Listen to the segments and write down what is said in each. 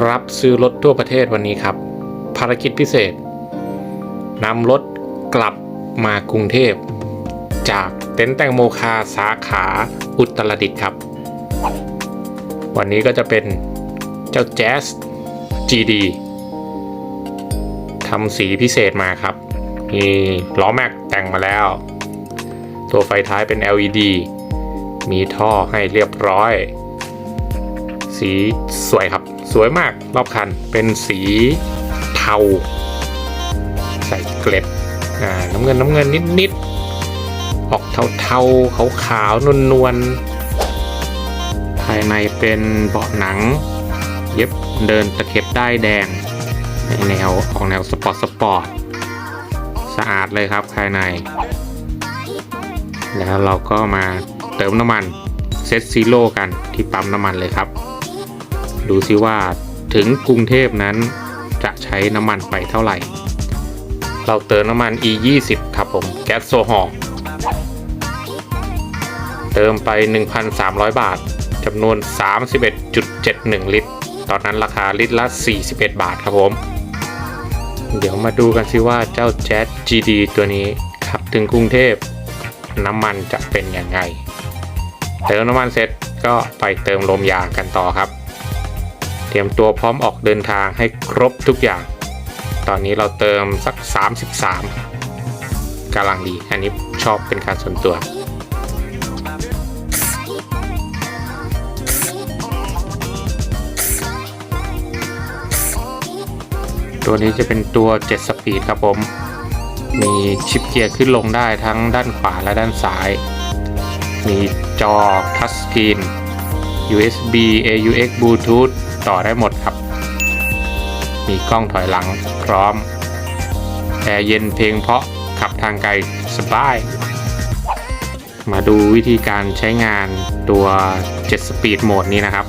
รับซื้อรถทั่วประเทศวันนี้ครับ ภารกิจพิเศษนำรถกลับมากรุงเทพ จากเต็นท์แตงโมคาสาขาอุตรดิตถ์ครับ วันนี้ก็จะเป็นเจ้า Jazz GD ทำสีพิเศษมาครับ มีล้อแม็กแต่งมาแล้ว ตัวไฟท้ายเป็น LED มีท่อให้เรียบร้อย สีสวยครับ สวยมากรอบคันเป็นสีเทา ใส่เกล็ดน้ำเงินน้ำเงินนิดๆ ออกเทาเทาขาวขาวๆนวลๆ ภายในเป็นเบาะหนัง เย็บเดินตะเข็บได้แดง ในแนวออกแนวสปอร์ตสปอร์ตสะอาดเลยครับภายใน แล้วเราก็มาเติมน้ำมันเซตซีโร่กันที่ปั๊มน้ำมันเลยครับ ดูซิว่าถึงกรุงเทพนั้นจะใช้น้ำมันไปเท่าไหร่ เราเติมน้ำมัน E 2 0ครับผมแก๊สโซฮอล์เติมไป 1,300 บาทจำนวน 31.71 ลิตร ตอนนั้นราคาลิตรละ 41 บาทครับผม เดี๋ยวมาดูกันซิว่าเจ้า Jazz GD ตัวนี้ขับถึงกรุงเทพน้ำมันจะเป็นยังไง เติมน้ำมันเสร็จก็ไปเติมลมยางกันต่อครับ เตรียมตัวพร้อมออกเดินทางให้ครบทุกอย่าง ตอนนี้เราเติมสัก 33กำลังดี อันนี้ชอบเป็นการส่วนตัวตัวนี้จะเป็นตัว 7 สปีดครับผม มีชิปเกียร์ขึ้นลงได้ทั้งด้านขวาและด้านซ้าย มีจอทัชสกรีน USB AUX Bluetooth ต่อได้หมดครับ มีกล้องถอยหลังพร้อมแอร์เย็นเพลงเพราะขับทางไกลสบาย มาดูวิธีการใช้งานตัว 7 Speed Mode นี้นะครับ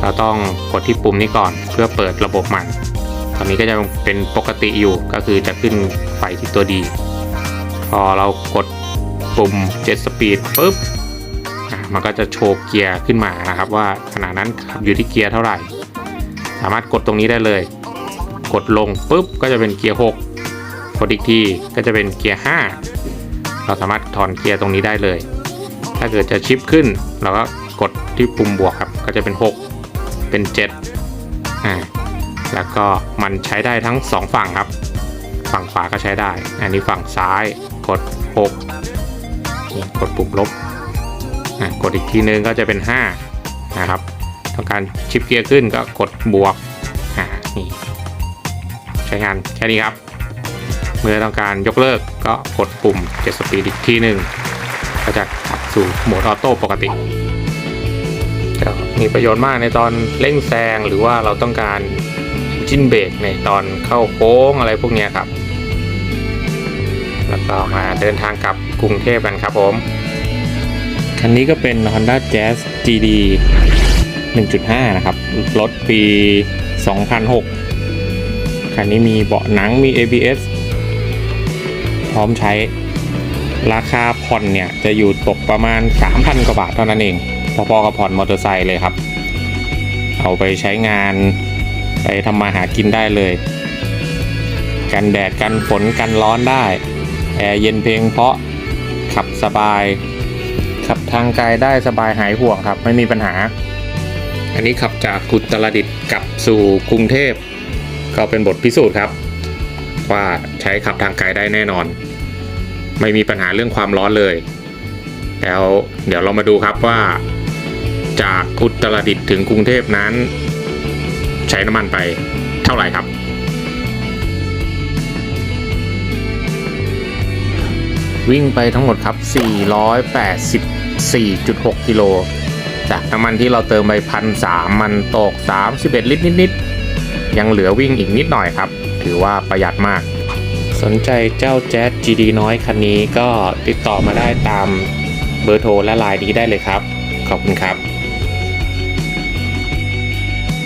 เราต้องกดที่ปุ่มนี้ก่อนเพื่อเปิดระบบมัน ตอนนี้ก็จะเป็นปกติอยู่ก็คือจะขึ้นไฟที่ตัวดี พอเรากดปุ่ม 7 Speed ปุ๊บ มันก็จะโชว์เกียร์ขึ้นมานะครับ ว่าขณะนั้นขับอยู่ที่เกียร์เท่าไหร่ สามารถกดตรงนี้ได้เลย กดลงปุ๊บก็จะเป็นเกียร์6กดอีกทีก็จะเป็นเกียร์5เราสามารถถอนเกียร์ตรงนี้ได้เลย ถ้าเกิดจะชิปขึ้น เราก็กดที่ปุ่มบวกครับ ก็จะเป็น 6 เป็น7อ่าแล้วก็มันใช้ได้ทั้ง 2 ฝั่งครับ ฝั่งขวาก็ใช้ได้ อันนี้ฝั่งซ้ายกด 6 กดปุ่มลบ กดอีกทีนึงก็จะเป็น 5 นะครับ ต้องการชิปเกียร์ขึ้นก็กดบวกนี่ใช้งานแค่นี้ครับ เมื่อต้องการยกเลิกก็กดปุ่ม7สปีดอีกทีหนึ่งก็จะกลับสู่โหมดออโต้ปกติก็มีประโยชน์มากในตอนเร่งแซงหรือว่าเราต้องการจินเบรกในตอนเข้าโค้งอะไรพวกนี้ครับ แล้วก็มาเดินทางกลับกรุงเทพกันครับผม คันนี้ก็เป็น Honda Jazz GD 1.5 นะครับ รถปี 2006 คันนี้มีเบาะหนังมี ABS พร้อมใช้ ราคาผ่อนเนี่ย จะอยู่ตกประมาณ 3,000 กว่าบาทเท่านั้นเอง พอๆกับผ่อนมอเตอร์ไซค์เลยครับ เอาไปใช้งาน ไปทำมาหากินได้เลย กันแดดกันฝนกันร้อนได้ แอร์เย็นเพลงเพราะขับสบาย ขับทางไกลได้สบายหายห่วงครับ ไม่มีปัญหา อันนี้ขับจากกุตรดิตถ์กลับสู่กรุงเทพ ก็เป็นบทพิสูจน์ครับ ว่าใช้ขับทางไกลได้แน่นอน ไม่มีปัญหาเรื่องความร้อนเลย แล้วเดี๋ยวเรามาดูครับว่า จากอุตรดิตถ์ถึงกรุงเทพนั้น ใช้น้ำมันไปเท่าไหร่ครับวิ่งไปทั้งหมดครับ 4.6 กิโล จากน้ำมันที่เราเติมไปพันสามมันตก 31 ลิตรนิดๆ ยังเหลือวิ่งอีกนิดหน่อยครับ ถือว่าประหยัดมาก สนใจเจ้าแจ๊ส GD น้อยคันนี้ก็ติดต่อมาได้ตามเบอร์โทรและไลน์นี้ได้เลยครับ ขอบคุณครับ